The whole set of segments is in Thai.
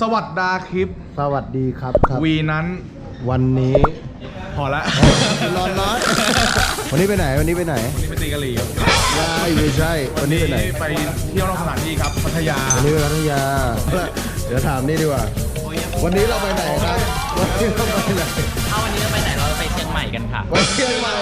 สวัสดาคลิปสวัสดีครับครับ วีนั้นวันนี้พอละร้อนร้อนวันนี้ไปไหนวันนี้ไปไหนวันนี้ไปตีกะหรี่ครับไม่ไม่ใช่ วันนี้ไปไหนไปเที่ยวนอกสถานที่ครับพัทยาวันนี้ไปพัทยา เดี๋ยวถามนี่ดีกว่า วันนี้เราไปไหนครับวันนี้เราไปไหนถ้าวันนี้เราไปไหนเราไปเชียงใหม่กันค่ะไปเชียงใหม่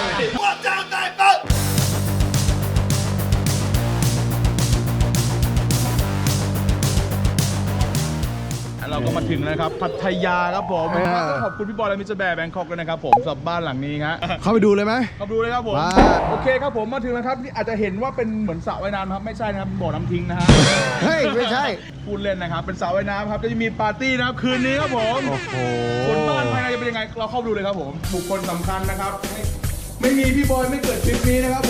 ก็มาถึงแล้วครับ พัทยาครับผมต้องขอบคุณพี่บอยและมิสเตอร์แบร์แบงคอกด้วยนะครับผมสำหรับบ้านหลังนี้ฮะเข้าไปดูเลยไหม ครับดูเลยครับผม ว้า โอเคครับผมมาถึงแล้วครับนี่อาจจะเห็นว่าเป็นเหมือนสระว่ายน้ำครับไม่ใช่นะครับบ่อน้ำทิ้งนะฮะเฮ้ย ไม่ใช่ พูดเล่นนะครับ เป็นสระว่ายน้ำครับ จะมีปาร์ตี้นะครับคืนนี้ครับผมโอ้โห ส่วนบ้านภายในจะเป็นยังไงเราเข้าไปดูเลยครับผมบุคคลสำคัญนะครับไม่ไม่มีพี่บอยไม่เกิดคลิปนี้นะครับ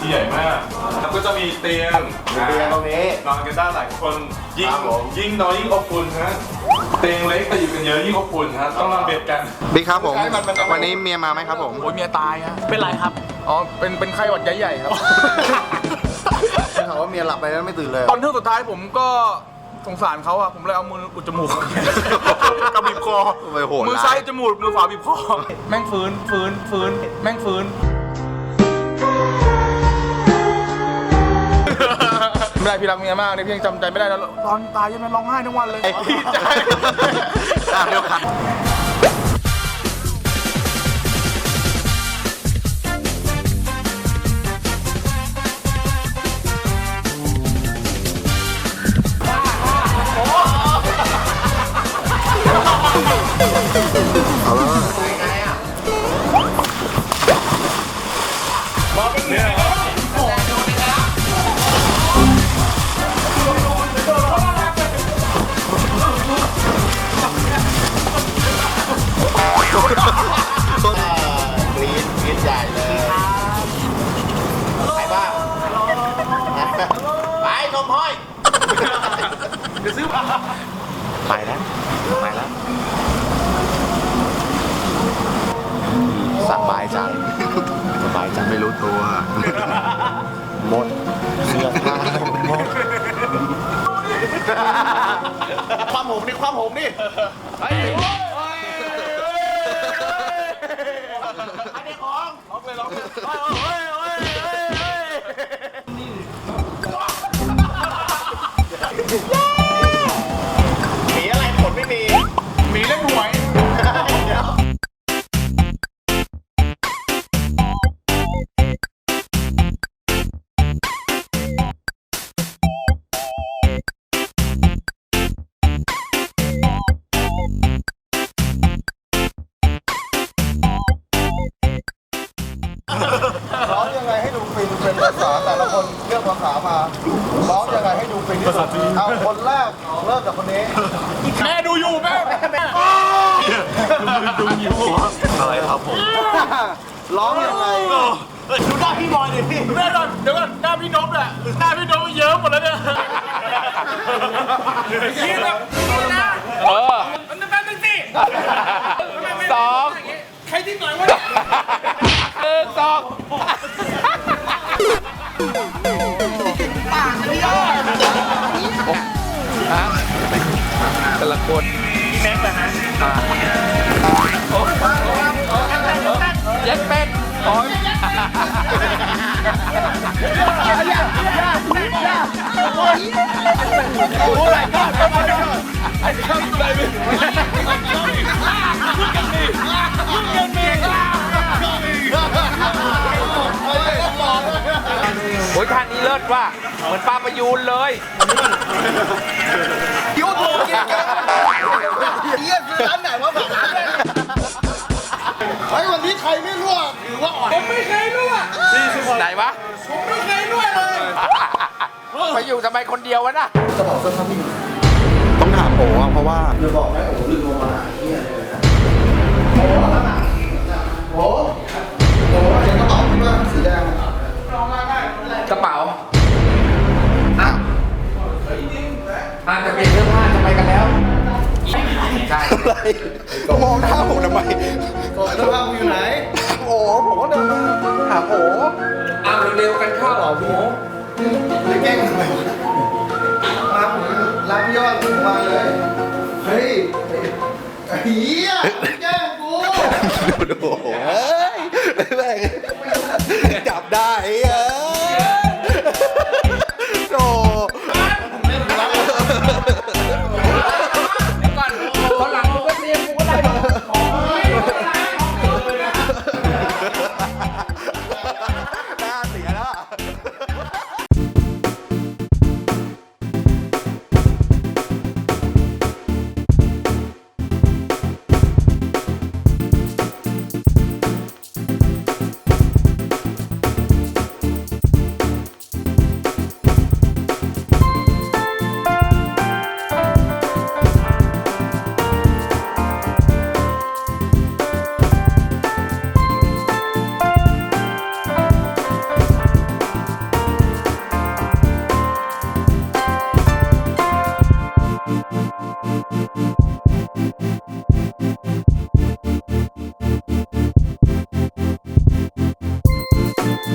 ที่ใหญ่มากแล้วก็จะมีเตียงเตียงตรงนี้ นอนกันได้หลายคนยิ่งครับผม ยิ่งนอนยิ่งอบอุ่นฮะเตียงเล็กแต่อยู่กันเยอะยิ่งอบอุ่นฮะต้องนอนเบียดกัน บิ๊กครับผม วันนี้เมียมาไหมครับผม โอ้ยเมียตายฮะเป็นไรครับ อ๋อ เป็นเป็นไข้หวัดใหญ่ๆครับ ได้ข่าวว่าเมียหลับไปแล้วไม่ตื่นเลยตอนเที่ยวสุดท้ายผมก็สงสารเขาอะผมเลยเอามืออุดจมูก กับบีบคอทำไมโหดร้าย มือซ้ายจมูกมือขวาบีบคอ แม่งฟื้นฟื้นฟื้นแม่งฟื้น ไม่ได้พี่รักเมียมากเนี่ยพี่ยังจำใจไม่ได้แล้วตอนตายยังไงร้องไห้ทั้งวันเลย ดีใจ อะเดี๋ยวครั ห้อยเดี๋ยวซื้อมาไปแล้วไปแล้วสบายใจสบายใจไม่รู้ตัวหมดเสื้อผ้าหมดความผมนี่ความผมนี่มี มาร้องยังไงให้ดูฟินที่สุดเอาคนแรกเริ่มจากคนนี้ แม่ดูอยู่แม่แม่อะไรครับผมร้องยังไงดูหน้าพี่บอยดิพี่แม่ก่อนเดี๋ยวก่อนหน้าพี่นพแหละหน้าพี่นพเยิ้มหมดแล้วเนี่ยคิดแบบนี่นะเออมันจะเป็นสิสองใครที่หน่อยวะเนี่ยหนึ่งสอง ฮะแต่ละคนพี่แม็กซ์นะฮะเย็ดเป็ดอ๋อโอ้ย ท่านนี้เลิศว่ะเหมือนปลาประยูนเลยคิ้วถูกกินกันเยี่ยคือร้านไหนวะแบบเฮ้ยวันนี้ใครไม่รั่วถือว่าอ่อนผมไม่เคยรู้อะไหนวะผมไม่เคยรู้เลยไปอยู่ทำไมคนเดียววะน่ะต้องถามโอ๋อะเพราะว่าจะบอกไหมโอ้โหลืมลงมาเฮียเลยนะโอ้โหโอ้ ก่อนแล้วภาพอยู่ไหน โอ้ผมก็เดินมาหาโอ้เอาเร็วๆกันเข้าหรอหมูจะแกล้งทำไมมาผมรับยอดผมมาเลย เฮ้ยไอ้เหี้ยแกล้งกูดูดูโอ้ยแม่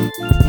Thank